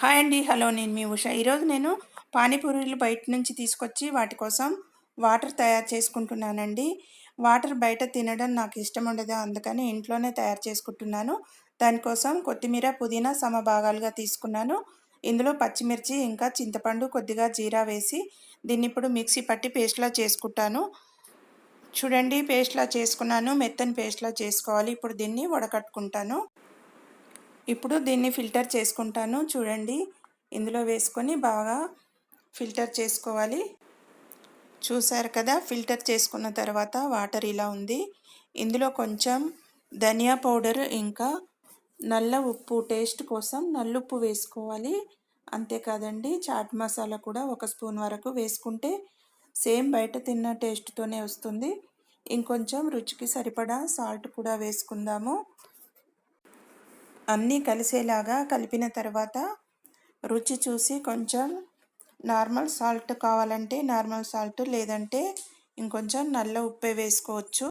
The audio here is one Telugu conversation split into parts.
హాయ్ అండి. హలో నేను మీ ఉష. ఈరోజు నేను పానీపూరీలు బయట నుంచి తీసుకొచ్చి వాటి కోసం వాటర్ తయారు చేసుకుంటున్నానండి. వాటర్ బయట తినడం నాకు ఇష్టం ఉండదు. అందుకని ఇంట్లోనే తయారు చేసుకుంటున్నాను. దానికోసం కొత్తిమీర పుదీనా సమభాగాలుగా తీసుకున్నాను. ఇందులో పచ్చిమిర్చి ఇంకా చింతపండు కొద్దిగా జీరా వేసి దీన్ని ఇప్పుడు మిక్సీ పట్టి పేస్ట్లా చేసుకుంటాను. చూడండి పేస్ట్లా చేసుకున్నాను. మెత్తని పేస్ట్లా చేసుకోవాలి. ఇప్పుడు దీన్ని వడకట్టుకుంటాను. ఇప్పుడు దీన్ని ఫిల్టర్ చేసుకుంటాను. చూడండి. ఇందులో వేసుకొని బాగా ఫిల్టర్ చేసుకోవాలి. చూసారు కదా? ఫిల్టర్ చేసుకున్న తర్వాత వాటర్ ఇలా ఉంది. ఇందులో కొంచెం ధనియా పౌడర్ ఇంకా నల్ల ఉప్పు టేస్ట్ కోసం నల్లుప్పు వేసుకోవాలి. అంతేకాదండి చాట్ మసాలా కూడా ఒక స్పూన్ వరకు వేసుకుంటే సేమ్ బయట తిన్న టేస్ట్తోనే వస్తుంది. ఇంకొంచెం రుచికి సరిపడా సాల్ట్ కూడా వేసుకుందాము. అన్నీ కలిసేలాగా కలిపిన తర్వాత రుచి చూసి కొంచెం నార్మల్ సాల్ట్ కావాలంటే నార్మల్ సాల్ట్ లేదంటే ఇంకొంచెం నల్ల ఉప్పే వేసుకోవచ్చు.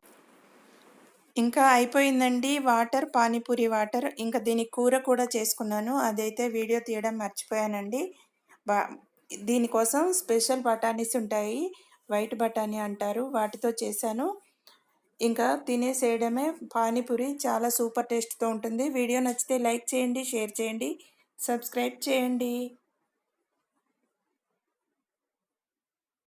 ఇంకా అయిపోయిందండి వాటర్ పానీపూరి వాటర్. ఇంకా దీని కూర కూడా చేసుకున్నాను. అదైతే వీడియో తీయడం మర్చిపోయానండి. బా దీనికోసం స్పెషల్ బఠానీస్ ఉంటాయి. వైట్ బఠానీ అంటారు. వాటితో చేశాను. ఇంకా తినేసేయడమే పానీపూరి చాలా సూపర్ టేస్ట్తో ఉంటుంది. వీడియో నచ్చితే లైక్ చేయండి షేర్ చేయండి సబ్స్క్రైబ్ చేయండి.